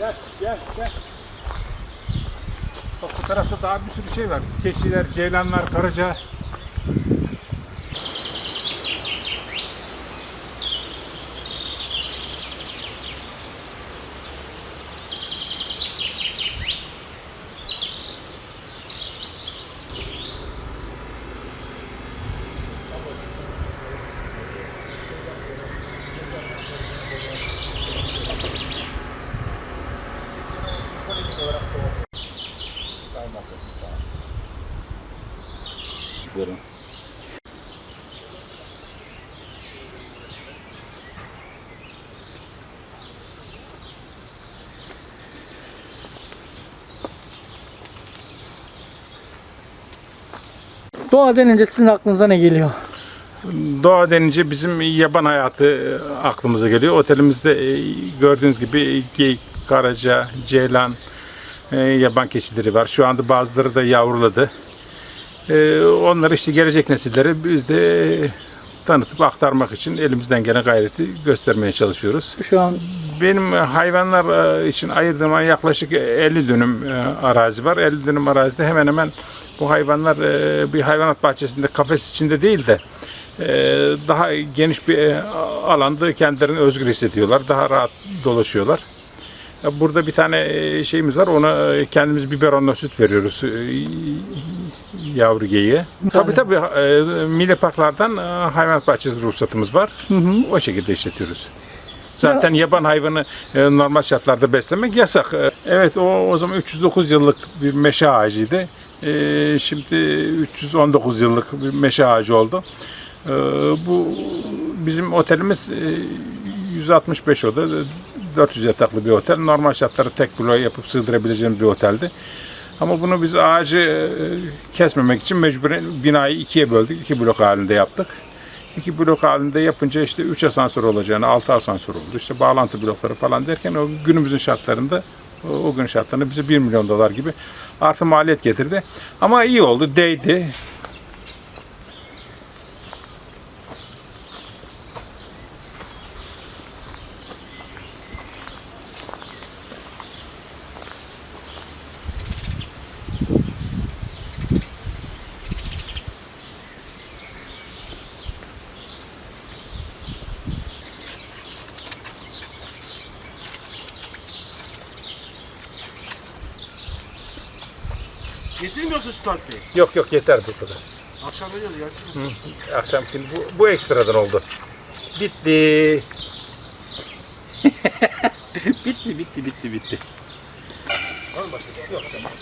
Gel, gel, gel. Bak bu tarafta daha bir sürü şey var. Keçiler, ceylanlar, karaca. Doğa denince sizin aklınıza ne geliyor? Doğa denince bizim yaban hayatı e, aklımıza geliyor. Otelimizde e, gördüğünüz gibi geyik, karaca, ceylan, e, yaban keçileri var. Şu anda bazıları da yavruladı. E, Onları işte gelecek nesillere biz de tanıtıp aktarmak için elimizden gelen gayreti göstermeye çalışıyoruz. Şu an Benim hayvanlar e, için ayırdığım yaklaşık 50 dönüm e, arazi var. 50 dönüm arazide hemen hemen bu hayvanlar e, bir hayvanat bahçesinde kafes içinde değil de daha geniş bir alanda kendilerini özgür hissediyorlar. Daha rahat dolaşıyorlar. Burada bir tane şeyimiz var. Ona kendimiz biberonla süt veriyoruz yavru geyiğe. Tabii tabii e, milli parklardan e, hayvanat bahçesi ruhsatımız var. O şekilde işletiyoruz. Zaten yaban hayvanı e, normal şartlarda beslemek yasak. E, Evet o o zaman 309 yıllık bir meşe ağacıydı. E, Şimdi 319 yıllık bir meşe ağacı oldu. E, Bu bizim otelimiz e, 165 oda, 400 yataklı bir otel. Normal şartlarda tek bloğa yapıp sığdırabileceğimiz bir oteldi. Ama bunu biz ağacı e, kesmemek için mecburen binayı ikiye böldük. iki blok halinde yaptık. İki blok halinde yapınca işte 3 asansör olacağını, 6 asansör oldu. İşte bağlantı blokları falan derken o günümüzün şartlarında o gün şartlarında bize 1 milyon dolar gibi artı maliyet getirdi. Ama iyi oldu, değdi. Getirmiyorsun Start Bey. Yok yok yeter bu kadar. Akşam veriyoruz gelsin. Akşam şimdi bu, bu ekstradan oldu. Bitti. bitti bitti bitti bitti. Var mı başka? Yok tamam